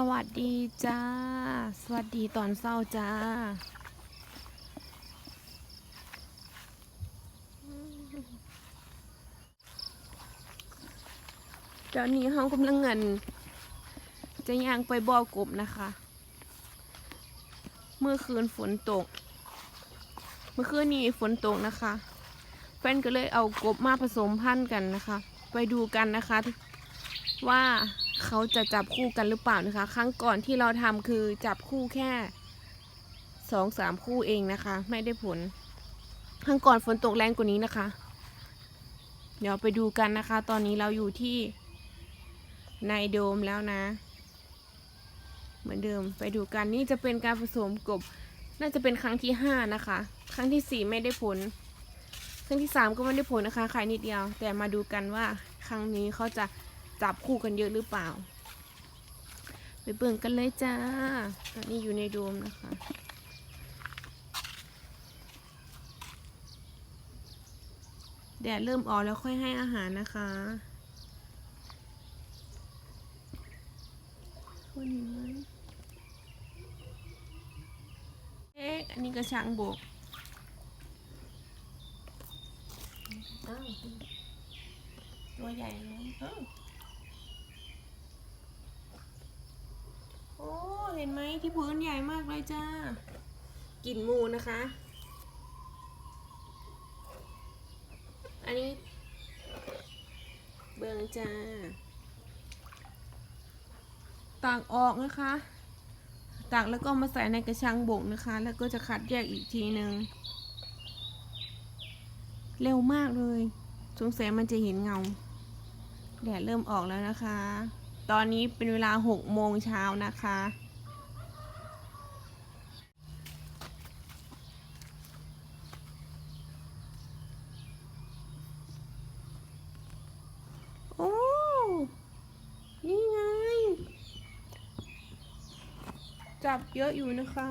สวัสดีจ้า สวัสดีตอนเศร้าจ้าตอนนี้เขากำลังเงิน จะย่างไปบ่อกบนะคะ เมื่อคืนฝนตก เมื่อคืนนี้ฝนตกนะคะ แฟนก็เลยเอากบมาผสมพันธุ์กันนะคะ ไปดูกันนะคะว่า เขาจะจับคู่กันหรือเปล่านะคะ ครั้งก่อนที่เราทำคือจับคู่แค่สองสามคู่เองนะคะ ไม่ได้ผล ครั้งก่อนฝนตกแรงกว่านี้นะคะ เดี๋ยวไปดูกันนะคะ ตอนนี้เราอยู่ที่ในโดมแล้วนะ เหมือนเดิมไปดูกันนี่จะเป็นการผสมกบ น่าจะเป็นครั้งที่ห้านะคะ ครั้งที่สี่ไม่ได้ผล ครั้งที่สามก็ไม่ได้ผลนะคะขายนิดเดียว แต่มาดูกันว่าครั้งนี้เขาจะ จับคู่กันเยอะหรือเปล่า ไปเบิ่งกันเลยจ้าตอนนี้อยู่ในโดมนะคะแดดเริ่มออกแล้วค่อยให้อาหารนะคะคุณเห็นไหมเอ๊ะอันนี้กระชังโบกตัวใหญ่เลยเอ้าโอ้ เห็นไหมที่พื้นใหญ่มากเลยจ้ากลิ่นมูนะคะ อันนี้ เบิงจ้าตากออกนะคะตากแล้วก็มาใส่ในกระชังบกนะคะ แล้วก็จะคัดแยกอีกทีหนึ่งเร็วมากเลยสงสัยมันจะเห็นเงาแดดเริ่มออกแล้วนะคะ ตอนนี้เป็นเวลาหกโมงเช้านะคะ โอ้ นี่ไง จับเยอะอยู่นะคะ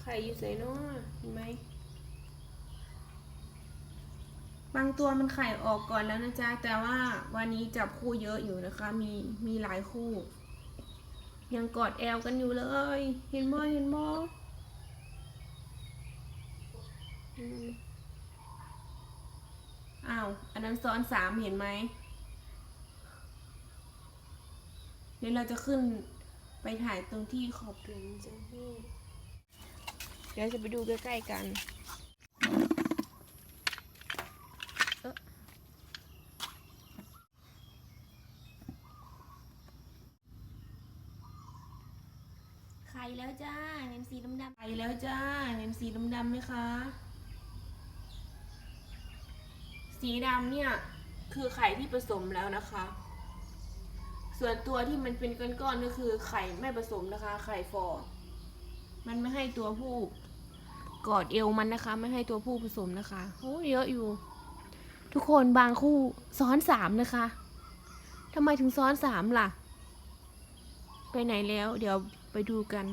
ไข่อยู่ใส่นอเห็นไหม บางตัวมันไข่ออกก่อนแล้วนะจ๊ะ แต่ว่าวันนี้จับคู่เยอะอยู่นะคะ มีมีหลายคู่ ยังกอดแอลกันอยู่เลย เห็นบ่เห็นบ่อืม อ้าวอันนั้นซ้อนสามเห็นไหมเดี๋ยวเราจะขึ้นไปถ่ายตรงที่ขอบถุงจ้ะพี่เดี๋ยวจะไปดูใกล้ๆกันเอ๊ะไข่แล้วจ้าเห็นสีดำๆไข่แล้วจ้าเห็นสีดำๆไหมคะ สีดำเนี่ยคือไข่ที่ผสมแล้วนะคะ ส่วนตัวที่มันเป็นก้อนๆก็คือไข่ไม่ผสมนะคะ ไข่ฟอร์มันไม่ให้ตัวผู้กอดเอวมันนะคะ ไม่ให้ตัวผู้ผสมนะคะโอ้เยอะอยู่ ทุกคนบางคู่ซ้อนสามนะคะทำไมถึงซ้อนสามล่ะ ไปไหนแล้ว เดี๋ยวไปดูกัน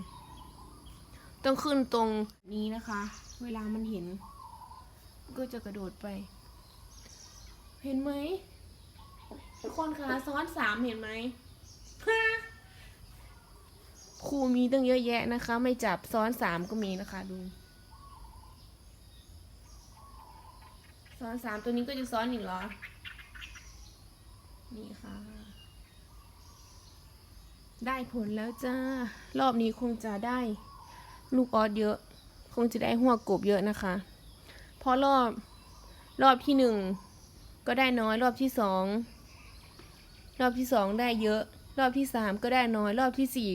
ต้องขึ้นตรงนี้นะคะ เวลามันเห็น ก็จะกระโดดไป เห็นไหมทุกคนคะซ้อนสามเห็นไหมครูมีตั้งเยอะแยะนะคะ ไม่จับซ้อนสามก็มีนะคะดู ซ้อนสามตัวนี้ก็จะซ้อนอีกเหรอ นี่ค่ะ ได้ผลแล้วจ้า รอบนี้คงจะได้ ลูกออสเยอะ คงจะได้หัวกบเยอะนะคะ เพราะรอบรอบที่หนึ่ง ก็ได้น้อยรอบที่สองรอบที่สองได้เยอะ รอบที่สามก็ได้น้อยรอบที่สี่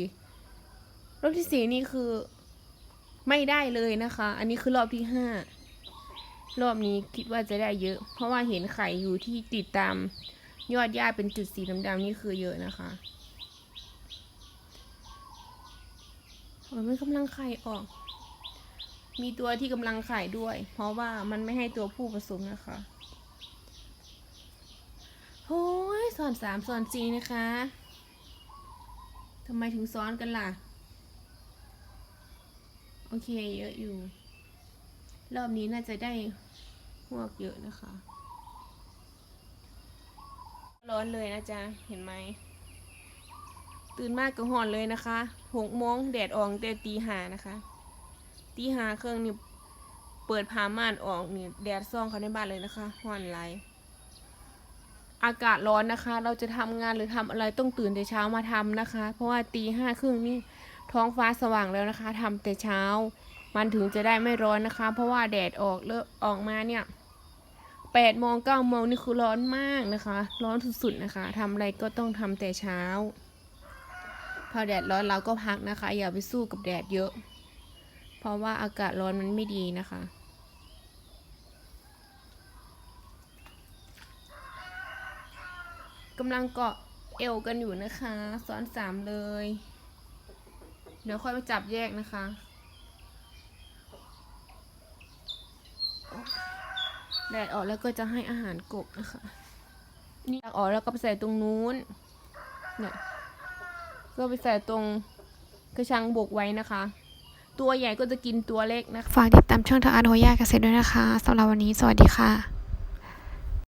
รอบที่สี่นี่คือไม่ได้เลยนะคะ อันนี้คือรอบที่ห้ารอบนี้คิดว่าจะได้เยอะ เพราะว่าเห็นไข่อยู่ที่ติดตามยอดหญ้าเป็นจุดสีดำๆนี่คือเยอะนะคะโอ้ยมันกำลังไข่ออก มีตัวที่กำลังไข่ด้วย เพราะว่ามันไม่ให้ตัวผู้ผสมนะคะ โอ้ยสอนสามสอนสี่นะคะทำไมถึงซ้อนกันล่ะ โอเคเยอะอยู่ รอบนี้น่าจะได้หวกเยอะนะคะ ร้อนเลยนะจ๊ะ เห็นไหม ตื่นมากก็ห่อนเลยนะคะหกโมงแดดออกแต่ตีหานะคะตีหาเครื่องนี่เปิดผ้าม่านออกนี่แดดส่องเขาในบ้านเลยนะคะห่อนไร อากาศร้อนนะคะ เราจะทำงานหรือทำอะไรต้องตื่นแต่เช้ามาทำนะคะ เพราะว่าตีห้าครึ่งนี่ท้องฟ้าสว่างแล้วนะคะทำแต่เช้า มันถึงจะได้ไม่ร้อนนะคะ เพราะว่าแดดออกเลิกออกมาเนี่ยแปดโมงเก้าโมงนี่คือร้อนมากนะคะ ร้อนสุดๆนะคะทำอะไรก็ต้องทำแต่เช้า พอแดดร้อนเราก็พักนะคะ อย่าไปสู้กับแดดเยอะ เพราะว่าอากาศร้อนมันไม่ดีนะคะ กำลังเกาะเอวกันอยู่นะคะซ้อนสามเลย เดี๋ยวค่อยมาจับแยกนะคะ แดดออกแล้วก็จะให้อาหารกบนะคะ นี่ออกแล้วก็ไปใส่ตรงนู้น เนี่ยก็ไปใส่ตรงกระชังบกไว้นะคะ ตัวใหญ่ก็จะกินตัวเล็กนะคะ ฝากติดตามช่องทางอาร์ตโฮย่าเกษตรด้วยนะคะสำหรับวันนี้สวัสดีค่ะ